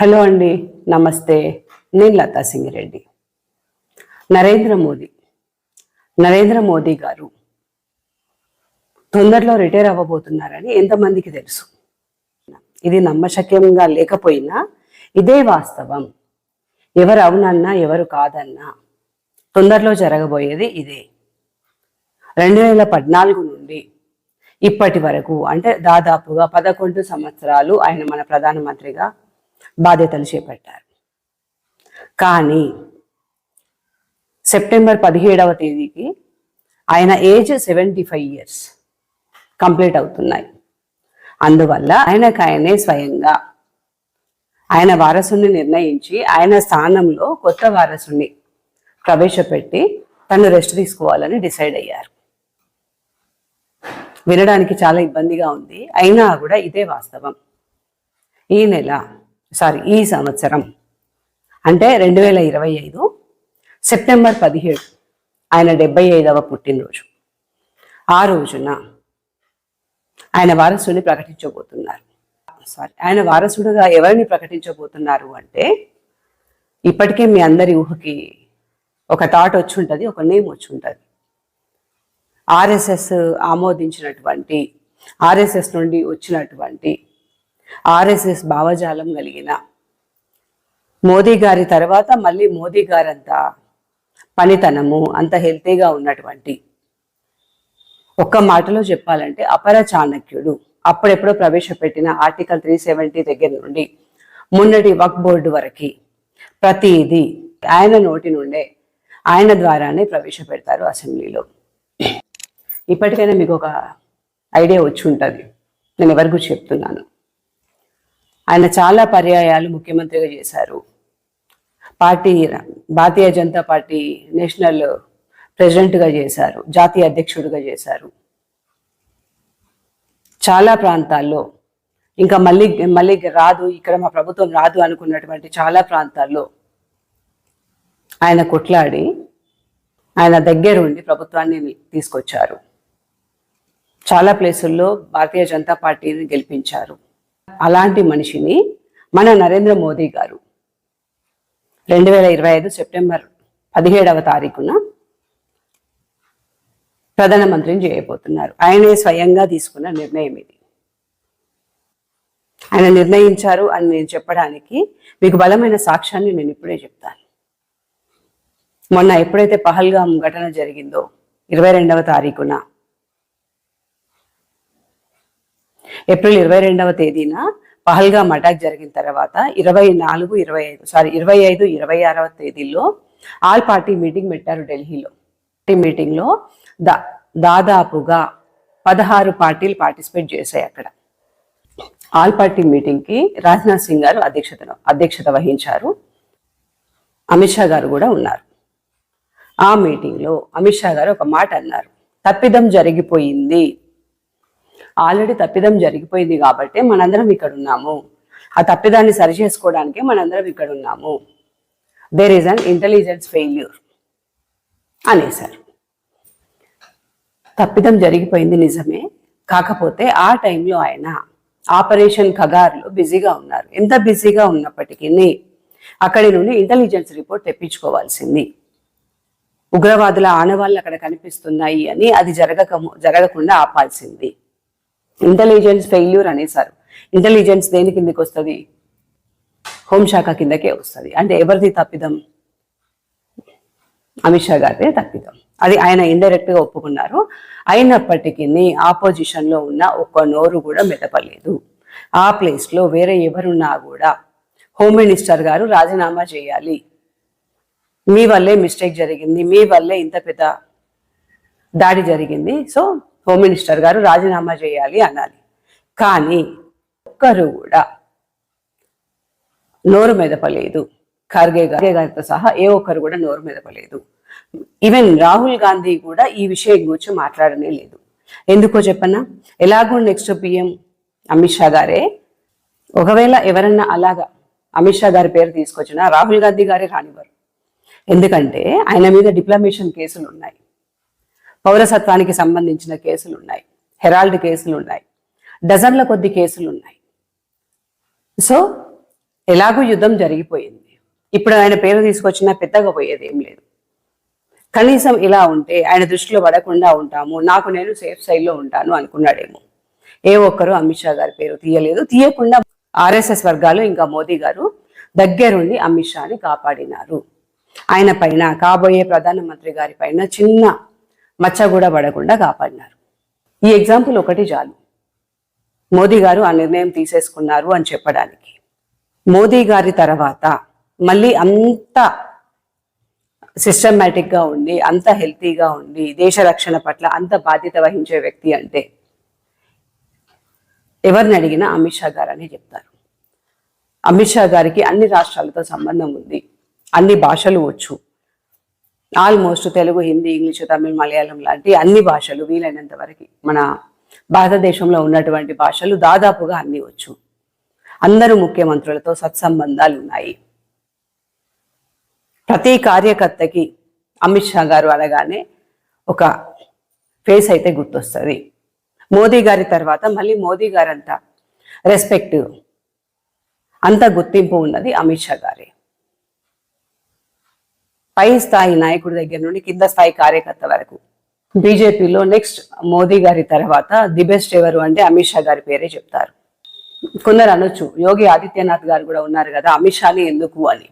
Hello అండి నమస్తే. నేను లతా సింగిరెడ్డి. నరేంద్ర మోదీ. నరేంద్ర మోదీ గారు తొందరలో రిటైర్ అవ్వబోతున్నారని ఎంతమందికి తెలుసు. ఇది నమ్మశక్యంగా లేకపోయినా ఇదే వాస్తవం. ఎవరు అవునన్నా ఎవరు కాదన్నా తొందరలో జరగబోయేది ఇదే. రెండు వేల పద్నాలుగు నుండి ఇప్పటి వరకు అంటే దాదాపుగా పదకొండు సంవత్సరాలు ఆయన మన ప్రధానమంత్రిగా బాధ్యతలు చేపట్టారు. కానీ సెప్టెంబర్ పదిహేడవ తేదీకి ఆయన age seventy five years complete అవుతున్నాయి. అందువల్ల ఆయనకు ఆయనే స్వయంగా ఆయన వారసుని నిర్ణయించి ఆయన స్థానంలో కొత్త వారసుని ప్రవేశపెట్టి తను రెస్ట్ తీసుకోవాలని డిసైడ్ అయ్యారు. వినడానికి చాలా ఇబ్బందిగా ఉంది. అయినా కూడా ఇదే వాస్తవం. ఈ నెల సారీ ఈ సంవత్సరం. అంటే రెండు వేల ఇరవై ఐదు సెప్టెంబర్ పదిహేడు ఆయన డెబ్బై ఐదవ పుట్టినరోజు. ఆ రోజున ఆయన వారసుని ప్రకటించబోతున్నారు. సారీ ఆయన వారసుడుగా ఎవరిని ప్రకటించబోతున్నారు అంటే ఇప్పటికే మీ అందరి ఊహకి ఒక థాట్ వచ్చి ఉంటుంది ఒక నేమ్ వచ్చి ఉంటుంది ఆర్ఎస్ఎస్ ఆమోదించినటువంటి ఆర్ఎస్ఎస్ నుండి వచ్చినటువంటి ఆర్ఎస్ఎస్ భావజాలం కలిగిన మోదీ గారి తర్వాత మళ్ళీ మోదీ గారంత పనితనము అంత హెల్తీగా ఉన్నటువంటి ఒక్క మాటలో చెప్పాలంటే అపర చాణక్యుడు. అప్పుడెప్పుడో ప్రవేశపెట్టిన ఆర్టికల్ త్రీ సెవెంటీ దగ్గర నుండి మున్నటి వక్ బోర్డు వరకు ప్రతిదీ ఆయన నోటి నుండే ఆయన ద్వారానే ప్రవేశపెడతారు అసెంబ్లీలో. ఇప్పటికైనా మీకు ఒక ఐడియా వచ్చి ఉంటుంది. నేను ఎవరి గురించి చెప్తున్నాను? ఆయన చాలా పర్యాయాలు ముఖ్యమంత్రిగా చేశారు. Party Bharatiya Janata party national ప్రెసిడెంట్గా చేశారు జాతీయ అధ్యక్షుడిగా చేశారు. చాలా ప్రాంతాల్లో ఇంకా మళ్ళీ మళ్ళీ రాదు ఇక్కడ మా ప్రభుత్వం రాదు అనుకున్నటువంటి చాలా ప్రాంతాల్లో ఆయన కొట్లాడి ఆయన దగ్గరుండి ప్రభుత్వాన్ని తీసుకొచ్చారు. చాలా ప్లేసుల్లో భారతీయ జనతా పార్టీని గెలిపించారు. అలాంటి మనిషిని మన నరేంద్ర మోదీ గారు రెండు వేల ఇరవై ఐదు సెప్టెంబర్ పదిహేడవ తారీఖున ప్రధానమంత్రిని చేయబోతున్నారు. ఆయనే స్వయంగా తీసుకున్న నిర్ణయం ఇది. ఆయన నిర్ణయించారు అని నేను చెప్పడానికి మీకు బలమైన సాక్ష్యాన్ని నేను ఇప్పుడే చెప్తాను. మొన్న ఎప్పుడైతే పహల్గాం ఘటన జరిగిందో ఇరవై రెండవ తారీఖున ఏప్రిల్ ఇరవై రెండవ తేదీన పహల్గాం అటాక్ జరిగిన తర్వాత ఇరవై నాలుగు ఇరవై ఐదు సారీ ఇరవై ఐదు ఇరవై ఆరవ తేదీల్లో ఆల్ పార్టీ మీటింగ్ పెట్టారు ఢిల్లీలో. పార్టీ మీటింగ్లో దా దాదాపుగా పదహారు పార్టీలు పార్టిసిపేట్ చేశాయి అక్కడ. ఆల్ పార్టీ మీటింగ్కి రాజ్నాథ్ సింగ్ గారు అధ్యక్షత అధ్యక్షత వహించారు. అమిత్ షా గారు కూడా ఉన్నారు. ఆ మీటింగ్లో అమిత్ షా గారు ఒక మాట అన్నారు. తప్పిదం జరిగిపోయింది. ఆల్రెడీ తప్పిదం జరిగిపోయింది కాబట్టి మనందరం ఇక్కడ ఉన్నాము. ఆ తప్పిదాన్ని సరి చేసుకోవడానికి మనందరం ఇక్కడ ఉన్నాము. There is an intelligence failure అనేసారు తప్పిదం జరిగిపోయింది నిజమే. కాకపోతే ఆ టైంలో ఆయన ఆపరేషన్ కగార్లో బిజీగా ఉన్నారు. ఎంత బిజీగా ఉన్నప్పటికీ అక్కడి నుండి ఇంటెలిజెన్స్ రిపోర్ట్ తెప్పించుకోవాల్సింది. ఉగ్రవాదుల ఆనవాళ్ళు అక్కడ కనిపిస్తున్నాయి అని అది జరగక జరగకుండా ఆపాల్సింది. ఇంటెలిజెన్స్ ఫెయిల్యూర్ అనేసారు ఇంటెలిజెన్స్ దేని కిందకి వస్తుంది? హోంశాఖ కిందకే వస్తుంది. అంటే ఎవరిది తప్పిదం? అమిత్ షా గారిదే తప్పిదం. అది ఆయన ఇండైరెక్ట్గా ఒప్పుకున్నారు. అయినప్పటికీ ఆపోజిషన్లో ఉన్న ఒక్క నోరు కూడా మెదపలేదు. ఆ ప్లేస్లో వేరే ఎవరున్నా కూడా హోమ్ మినిస్టర్ గారు రాజీనామా చేయాలి. మీ వల్లే మిస్టేక్ జరిగింది. మీ వల్లే ఇంత పెద్ద దాడి జరిగింది. సో హోమ్ మినిస్టర్ గారు రాజీనామా చేయాలి అనాలి. కానీ ఒక్కరు కూడా నోరు మెదపలేదు. ఖర్గే ఖర్గే గారితో సహా ఏ ఒక్కరు కూడా నోరు మెదపలేదు. ఈవెన్ రాహుల్ గాంధీ కూడా ఈ విషయం గురించి మాట్లాడనే లేదు. ఎందుకో చెప్పన్నా ఎలాగో నెక్స్ట్ పిఎం అమిత్ షా గారే ఒకవేళ ఎవరన్నా అలాగా అమిత్ షా గారి పేరు తీసుకొచ్చినా రాహుల్ గాంధీ గారే రానివ్వరు. ఎందుకంటే ఆయన మీద డిప్లమేషన్ కేసులు ఉన్నాయి పౌరసత్వానికి సంబంధించిన కేసులు ఉన్నాయి హెరాల్డ్ కేసులు ఉన్నాయి డజన్ల కొద్ది కేసులు ఉన్నాయి సో ఎలాగూ యుద్ధం జరిగిపోయింది. ఇప్పుడు ఆయన పేరు తీసుకొచ్చినా పెద్దగా పోయేది ఏం లేదు. కనీసం ఇలా ఉంటే ఆయన దృష్టిలో పడకుండా ఉంటాము. నాకు నేను సేఫ్ సైడ్లో ఉంటాను అనుకున్నాడేమో. ఏ ఒక్కరు అమిత్ షా గారి పేరు తీయలేదు. తీయకుండా ఆర్ఎస్ఎస్ వర్గాలు ఇంకా మోదీ గారు దగ్గరుండి అమిత్ షాని కాపాడినారు. ఆయన పైన కాబోయే ప్రధానమంత్రి గారి పైన చిన్న మచ్చ కూడా పడకుండా కాపాడినారు. ఈ ఎగ్జాంపుల్ ఒకటి చాలు. మోదీ గారు ఆ నిర్ణయం తీసేసుకున్నారు అని చెప్పడానికి. మోదీ గారి తర్వాత మళ్ళీ అంత సిస్టమేటిక్గా ఉండి అంత హెల్తీగా ఉండి దేశ రక్షణ పట్ల అంత బాధ్యత వహించే వ్యక్తి అంటే ఎవరిని అడిగినా అమిత్ షా గారు అని చెప్తారు. అమిత్ షా గారికి అన్ని రాష్ట్రాలతో సంబంధం ఉంది. అన్ని భాషలు వచ్చు. ఆల్మోస్ట్ తెలుగు హిందీ ఇంగ్లీషు తమిళ్ మలయాళం లాంటి అన్ని భాషలు వీలైనంత వరకు మన భారతదేశంలో ఉన్నటువంటి భాషలు దాదాపుగా అన్ని వచ్చు. అందరూ ముఖ్యమంత్రులతో సత్సంబంధాలు ఉన్నాయి. ప్రతి కార్యకర్తకి అమిత్ షా గారు అనగానే ఒక ఫేస్ అయితే గుర్తొస్తుంది. మోదీ గారి తర్వాత మళ్ళీ మోదీ గారంత రెస్పెక్ట్ అంత గుర్తింపు ఉన్నది అమిత్ షా గారి. పై స్థాయి నాయకుడి దగ్గర నుండి కింద స్థాయి కార్యకర్త వరకు. బీజేపీలో నెక్స్ట్ మోదీ గారి తర్వాత ది బెస్ట్ ఎవరు అంటే అమిత్ షా గారి పేరే చెప్తారు. కొందరు అనొచ్చు యోగి ఆదిత్యనాథ్ గారు కూడా ఉన్నారు కదా అమిత్ షాని ఎందుకు అని.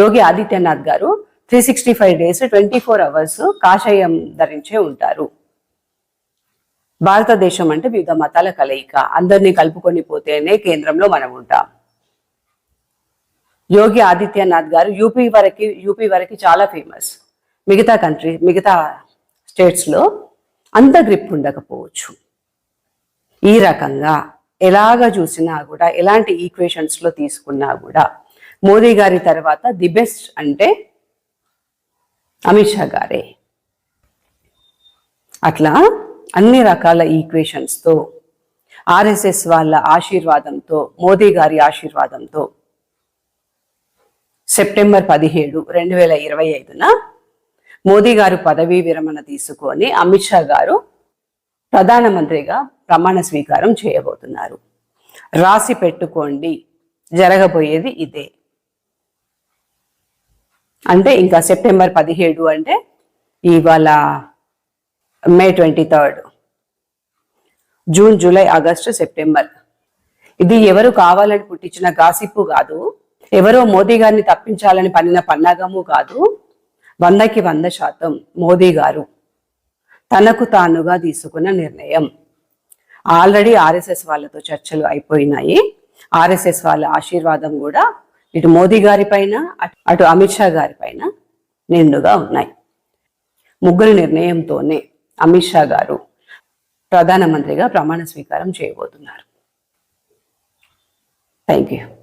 Yogi Adityanath garu three sixty five days twenty four hours కాషాయం ధరించే ఉంటారు. భారతదేశం అంటే వివిధ మతాల కలయిక. అందరినీ కలుపుకొని పోతేనే కేంద్రంలో మనం ఉంటాం. యోగి ఆదిత్యనాథ్ గారు యూపీ వరకు యూపీ వరకు చాలా ఫేమస్ మిగతా కంట్రీ మిగతా స్టేట్స్లో అంత గ్రిప్ ఉండకపోవచ్చు. ఈ రకంగా ఎలాగ చూసినా కూడా ఎలాంటి ఈక్వేషన్స్లో తీసుకున్నా కూడా మోదీ గారి తర్వాత ది బెస్ట్ అంటే అమిత్ షా గారే. అట్లా అన్ని రకాల ఈక్వేషన్స్తో ఆర్ఎస్ఎస్ వాళ్ళ ఆశీర్వాదంతో మోదీ గారి ఆశీర్వాదంతో సెప్టెంబర్ పదిహేడు రెండు వేల ఇరవై ఐదున మోదీ గారు పదవీ విరమణ తీసుకొని అమిత్ షా గారు ప్రధానమంత్రిగా ప్రమాణ స్వీకారం చేయబోతున్నారు. రాసి పెట్టుకోండి. జరగబోయేది ఇదే. అంటే ఇంకా సెప్టెంబర్ పదిహేడు అంటే ఇవాళ May twenty third. June July August September. ఇది ఎవరు కావాలని పుట్టించిన గాసిప్పు కాదు. ఎవరో మోదీ గారిని తప్పించాలని పన్నిన పన్నాగము కాదు వందకి వంద శాతం మోదీ గారు తనకు తానుగా తీసుకున్న నిర్ణయం. ఆల్రెడీ ఆర్ఎస్ఎస్ వాళ్ళతో చర్చలు అయిపోయినాయి. ఆర్ఎస్ఎస్ వాళ్ళ ఆశీర్వాదం కూడా ఇటు మోదీ గారిపైన అటు- అమిత్ షా గారి పైన నిండుగా ఉన్నాయి. ముగ్గురి నిర్ణయంతోనే అమిత్ షా గారు ప్రధానమంత్రిగా ప్రమాణ స్వీకారం చేయబోతున్నారు. Thank you